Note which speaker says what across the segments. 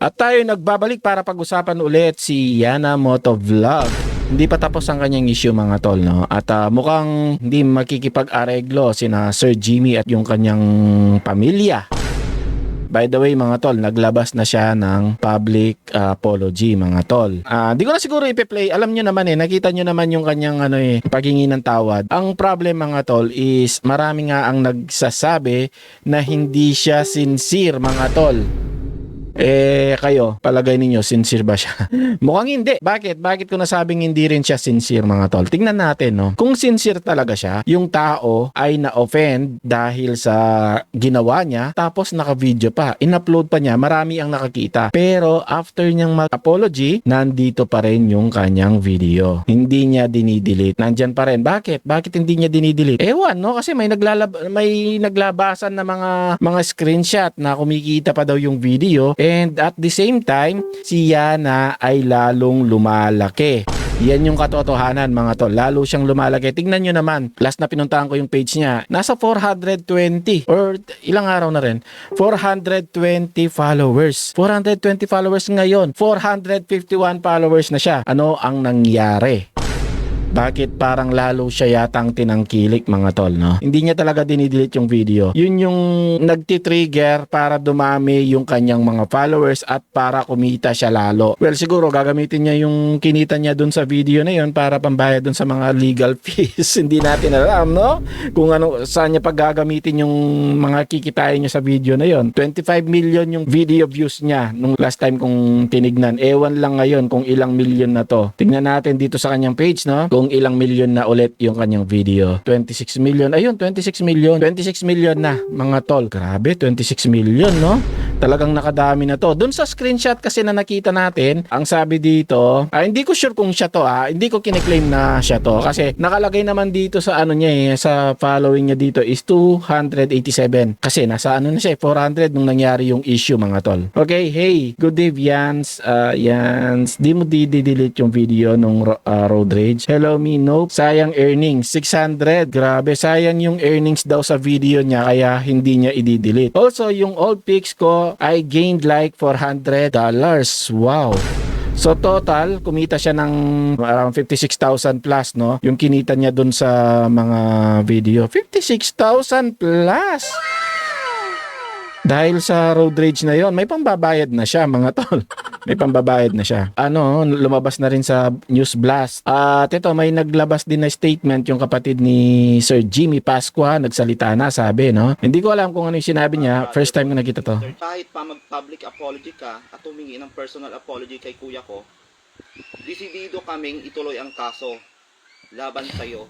Speaker 1: At tayo nagbabalik para pag-usapan ulit si Yana Moto Vlog. Hindi pa tapos ang kanyang issue mga tol no. At ah, mukhang hindi makikipag-areglo sina Sir Jimmy at yung kanyang pamilya. By the way mga tol, naglabas na siya ng public ah, apology mga tol. Ah, di ko na siguro ipe-play. Alam nyo naman eh, nakita nyo naman yung kanyang ano eh, paghingi ng tawad. Ang problem mga tol is marami nga ang nagsasabi na hindi siya sincere mga tol. Eh, kayo, palagay ninyo, sincere ba siya? Mukhang hindi. Bakit? Bakit ko nasabing hindi rin siya sincere, mga tol? Tingnan natin, no? Kung sincere talaga siya, yung tao ay na-offend dahil sa ginawa niya, tapos naka-video pa. In-upload pa niya, marami ang nakakita. Pero after niyang mag-apology, nandito pa rin yung kanyang video. Hindi niya dinidelete. Nandyan pa rin. Bakit? Bakit hindi niya dinidelete? Ewan, no? Kasi may naglalab may naglabasan na mga mga screenshot na kumikita pa daw yung video and at the same time si Yana ay lalong lumalaki. Yan yung katotohanan mga tol. Lalo siyang lumalaki. Tingnan nyo naman. Last na pinuntahan ko yung page niya. Nasa 420 or ilang araw na rin. 420 followers. 420 followers ngayon. 451 followers na siya. Ano ang nangyari? Bakit parang lalo siya yatang tinangkilik mga tol, no? Hindi niya talaga dinidelete yung video. Yun yung nagtitrigger para dumami yung kanyang mga followers at para kumita siya lalo. Well, siguro gagamitin niya yung kinita niya dun sa video na yun para pambayad dun sa mga legal fees. Hindi natin alam, no? Kung ano, saan niya paggagamitin yung mga kikitain niya sa video na yun. 25 million yung video views niya nung last time kong tinignan. Ewan lang ngayon kung ilang million na to. Tingnan natin dito sa kanyang page, no? Kung ilang million na ulit yung kanyang video. 26 million. Ayun, 26 million. 26 million na, mga tol. Grabe, 26 million, no? Talagang nakadami na to. Doon sa screenshot kasi na nakita natin, ang sabi dito, ah, hindi ko sure kung siya to ah. Hindi ko kiniklaim na siya to. Kasi nakalagay naman dito sa ano niya eh, sa following niya dito is 287. Kasi nasa ano na siya, eh, 400 nung nangyari yung issue mga tol. Okay, hey, good day Yans. Uh, Yans, di mo di-delete yung video nung ah, road rage. Hello me, nope. Sayang earnings, 600. Grabe, sayang yung earnings daw sa video niya kaya hindi niya i-delete. Also, yung old pics ko, I gained like 400 dollars. Wow. So total, kumita siya ng around 56,000 plus, no? Yung kinita niya dun sa mga video. 56,000 plus! Dahil sa road rage na yon, may pambabayad na siya mga tol. may pambabayad na siya. Ano, lumabas na rin sa News Blast. At ito, may naglabas din na statement yung kapatid ni Sir Jimmy Pasqua. Nagsalita na, sabi, no? Hindi ko alam kung ano yung sinabi niya. First time ko nakita to.
Speaker 2: Kahit pa mag-public apology ka at humingi ng personal apology kay kuya ko, desidido kaming ituloy ang kaso laban sa'yo.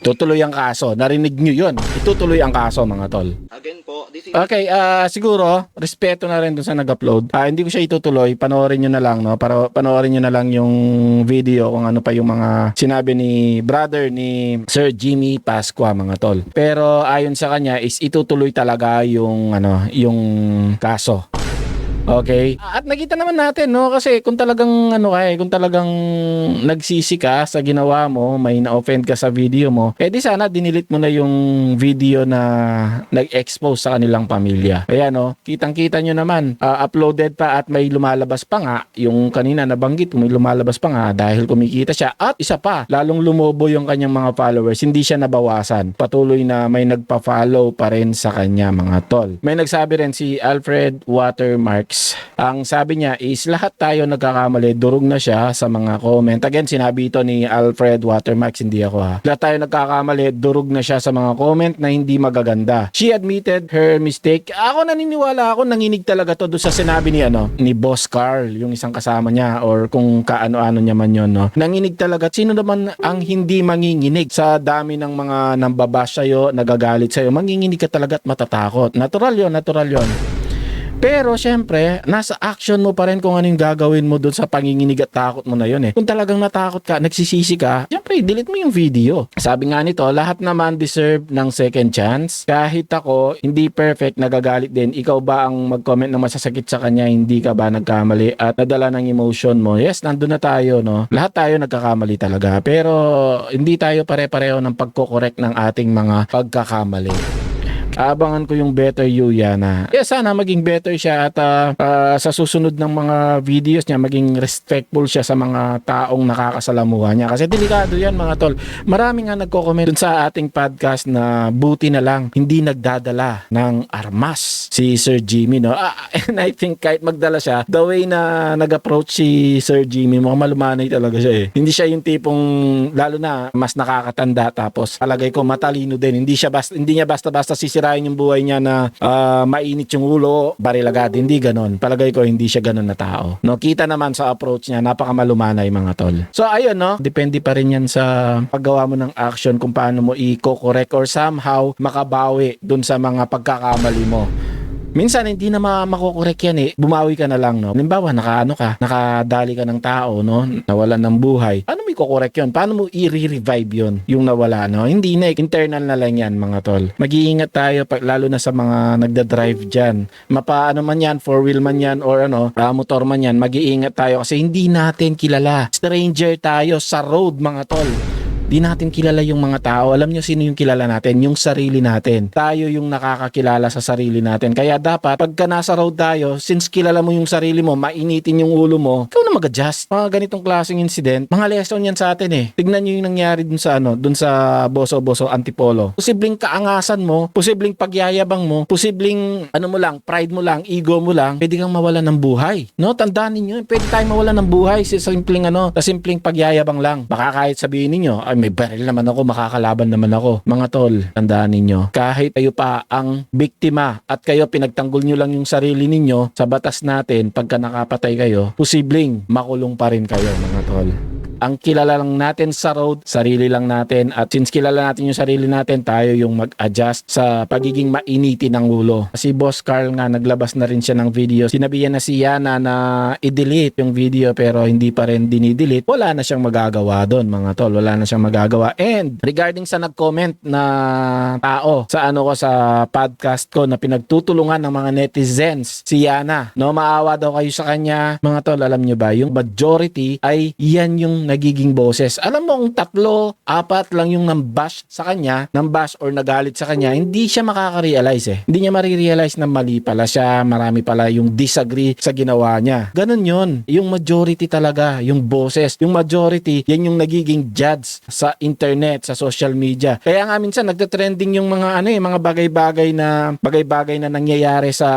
Speaker 1: Tutuloy ang kaso. Narinig nyo yun. Itutuloy ang kaso, mga tol. Okay, ah siguro, respeto na rin dun sa nag-upload. Ah, hindi ko siya itutuloy, panoorin nyo na lang, no? Para panoorin nyo na lang yung video kung ano pa yung mga sinabi ni brother ni Sir Jimmy Pasqua, mga tol. Pero ayon sa kanya is itutuloy talaga yung ano, yung kaso. Okay? At nakita naman natin, no? Kasi kung talagang, ano ka eh, kung talagang nagsisi ka sa ginawa mo, may na-offend ka sa video mo, eh di sana dinilit mo na yung video na nag-expose sa kanilang pamilya. Kaya no, kitang-kita nyo naman, ah, uploaded pa at may lumalabas pa nga, yung kanina nabanggit, may lumalabas pa nga dahil kumikita siya. At isa pa, lalong lumobo yung kanyang mga followers, hindi siya nabawasan. Patuloy na may nagpa-follow pa rin sa kanya mga tol. May nagsabi rin si Alfred Watermarks. Ang sabi niya is lahat tayo nagkakamali, durog na siya sa mga comment. Again, sinabi ito ni Alfred Watermarks, hindi ako ha. Lahat tayo nagkakamali, durog na siya sa mga comment na hindi magaganda. She admitted her mistake. Ako naniniwala ako, nanginig talaga to doon sa sinabi ni ano, ni Boss Carl, yung isang kasama niya or kung kaano-ano niya man yun, no. Nanginig talaga. Sino naman ang hindi manginginig sa dami ng mga nambabash sa'yo, nagagalit sa'yo? Manginginig ka talaga at matatakot. Natural yon natural yon pero syempre, nasa action mo pa rin kung ano yung gagawin mo doon sa panginginig at takot mo na yun eh. Kung talagang natakot ka, nagsisisi ka, syempre, delete mo yung video. Sabi nga nito, lahat naman deserve ng second chance. Kahit ako, hindi perfect, nagagalit din. Ikaw ba ang mag-comment na masasakit sa kanya, hindi ka ba nagkamali at nadala ng emotion mo? Yes, nandun na tayo, no? Lahat tayo nagkakamali talaga. Pero hindi tayo pare-pareho ng pagkokorek ng ating mga pagkakamali. Aabangan ko yung better you Yana. Kaya sana maging better siya at ah, ah, sa susunod ng mga videos niya maging respectful siya sa mga taong nakakasalamuha niya. Kasi delikado yan mga tol. Marami nga nagko-comment dun sa ating podcast na buti na lang hindi nagdadala ng armas si Sir Jimmy no. Ah, and I think kahit magdala siya, the way na nag-approach si Sir Jimmy, mukhang malumanay talaga siya eh. Hindi siya yung tipong lalo na mas nakakatanda tapos palagay ko matalino din. Hindi siya basta hindi niya basta-basta sisirain yung buhay niya na ah, mainit yung ulo, baril agad. Hindi ganon. Palagay ko hindi siya ganon na tao. No, kita naman sa approach niya, napakamalumanay mga tol. So ayun no, depende pa rin yan sa paggawa mo ng action kung paano mo i-correct or somehow makabawi dun sa mga pagkakamali mo. Minsan hindi na ma- makokorek yan eh. Bumawi ka na lang, no? Halimbawa, nakaano ka, nakadali ka ng tao, no? Nawalan ng buhay. Paano mo i-correct yun? Paano mo i-revive yun? Yung nawala, no? Hindi na, eh. internal na lang yan, mga tol. Mag-iingat tayo, pag, lalo na sa mga nagda-drive dyan. Mapaano man yan, four wheel man yan, or ano, ah, motor man yan, mag-iingat tayo kasi hindi natin kilala. Stranger tayo sa road, mga tol. Di natin kilala yung mga tao. Alam nyo sino yung kilala natin? Yung sarili natin. Tayo yung nakakakilala sa sarili natin. Kaya dapat, pagka nasa road tayo, since kilala mo yung sarili mo, mainitin yung ulo mo, ikaw na mag-adjust. Mga ganitong klaseng incident, mga lesson yan sa atin eh. Tignan nyo yung nangyari dun sa ano, dun sa boso-boso antipolo. Posibleng kaangasan mo, posibleng pagyayabang mo, posibleng ano mo lang, pride mo lang, ego mo lang, pwede kang mawalan ng buhay. No, tandaan ninyo, pwede tayong mawalan ng buhay sa simpleng ano, sa simpleng pagyayabang lang. Baka kahit sabihin ninyo, ay may baril naman ako, makakalaban naman ako. Mga tol, tandaan ninyo, kahit kayo pa ang biktima at kayo pinagtanggol nyo lang yung sarili ninyo sa batas natin, pagka nakapatay kayo, posibleng makulong pa rin kayo mga tol. Ang kilala lang natin sa road, sarili lang natin. At since kilala natin yung sarili natin, tayo yung mag-adjust sa pagiging mainiti ng ulo. Si Boss Carl nga, naglabas na rin siya ng video. Sinabihan na si Yana na i-delete yung video pero hindi pa rin dinidelete. Wala na siyang magagawa doon mga tol. Wala na siyang magagawa. And regarding sa nag-comment na tao sa ano ko sa podcast ko na pinagtutulungan ng mga netizens si Yana. No, maawa daw kayo sa kanya. Mga tol, alam nyo ba, yung majority ay yan yung nagiging boses. Alam mo, ang tatlo, apat lang yung nambash sa kanya, nambash or nagalit sa kanya, hindi siya makaka-realize eh. Hindi niya marirealize na mali pala siya, marami pala yung disagree sa ginawa niya. Ganon yun. Yung majority talaga, yung boses, yung majority, yan yung nagiging judge sa internet, sa social media. Kaya nga minsan nagte-trending yung mga ano eh, mga bagay-bagay na bagay-bagay na nangyayari sa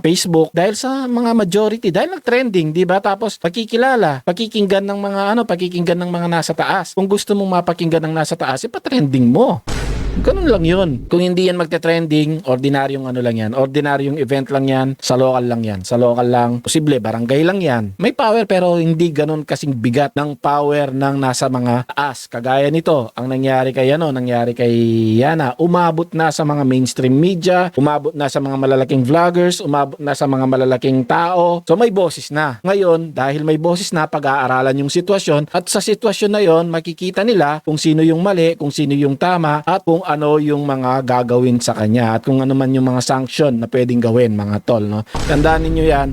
Speaker 1: Facebook dahil sa mga majority, dahil nag-trending, 'di ba? Tapos pakikilala, pakikinggan ng mga ano, pakikinggan ng mga nasa taas. Kung gusto mong mapakinggan ng nasa taas, ipa-trending mo. Ganun lang yun. Kung hindi yan magte-trending, ordinaryong ano lang yan. Ordinaryong event lang yan. Sa local lang yan. Sa local lang. Posible, barangay lang yan. May power pero hindi ganun kasing bigat ng power ng nasa mga taas. Kagaya nito, ang nangyari kay ano, nangyari kay Yana, umabot na sa mga mainstream media, umabot na sa mga malalaking vloggers, umabot na sa mga malalaking tao. So may boses na. Ngayon, dahil may boses na, pag-aaralan yung sitwasyon at sa sitwasyon na yon makikita nila kung sino yung mali, kung sino yung tama at kung ano yung mga gagawin sa kanya at kung ano man yung mga sanction na pwedeng gawin mga tol no? Tandaan ninyo yan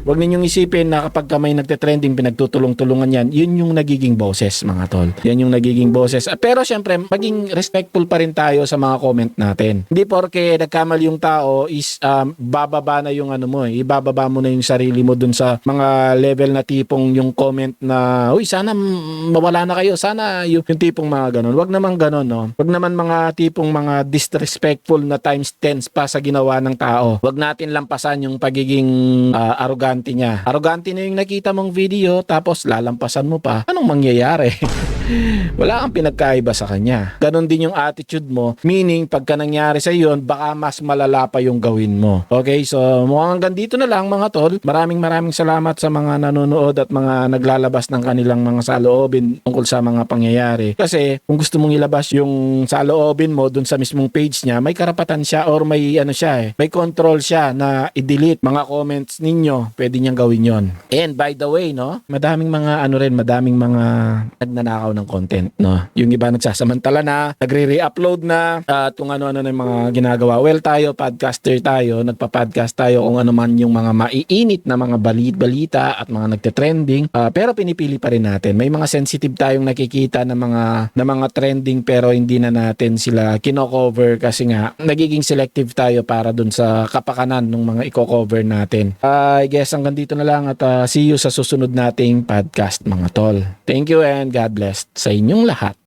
Speaker 1: Huwag ninyong isipin na kapag ka may nagte-trending, pinagtutulong-tulungan yan, yun yung nagiging boses, mga tol. Yan yung nagiging boses. Ah, Pero syempre, maging respectful pa rin tayo sa mga comment natin. Hindi porke nagkamali yung tao is um, bababa na yung ano mo, eh. ibababa mo na yung sarili mo dun sa mga level na tipong yung comment na, uy, sana mawala na kayo, sana yung, yung tipong mga ganun. Huwag naman ganun, no? Huwag naman mga tipong mga disrespectful na times 10 pa sa ginawa ng tao. Huwag natin lampasan yung pagiging ah, arrogante niya. Arrogante na yung nakita mong video tapos lalampasan mo pa. Anong mangyayari? Wala kang pinagkaiba sa kanya. Ganon din yung attitude mo. Meaning, pagka nangyari sa yun, baka mas malala pa yung gawin mo. Okay, so mukhang hanggang dito na lang mga tol. Maraming maraming salamat sa mga nanonood at mga naglalabas ng kanilang mga saloobin tungkol sa mga pangyayari. Kasi kung gusto mong ilabas yung saloobin mo dun sa mismong page niya, may karapatan siya or may ano siya eh, may control siya na i-delete mga comments ninyo. Pwede niyang gawin yon. And by the way, no, madaming mga ano rin, madaming mga nagnanakaw ng ng content, no? Yung iba nagsasamantala na, nagre-re-upload na, at kung ano-ano na yung mga ginagawa. Well, tayo, podcaster tayo, nagpa-podcast tayo kung ano man yung mga maiinit na mga balit-balita at mga nagte-trending. Ah, pero pinipili pa rin natin. May mga sensitive tayong nakikita na mga na mga trending pero hindi na natin sila kino-cover kasi nga nagiging selective tayo para dun sa kapakanan ng mga i-cover natin. Ah, I guess hanggang dito na lang at ah, see you sa susunod nating podcast mga tol. Thank you and God bless sa inyong lahat.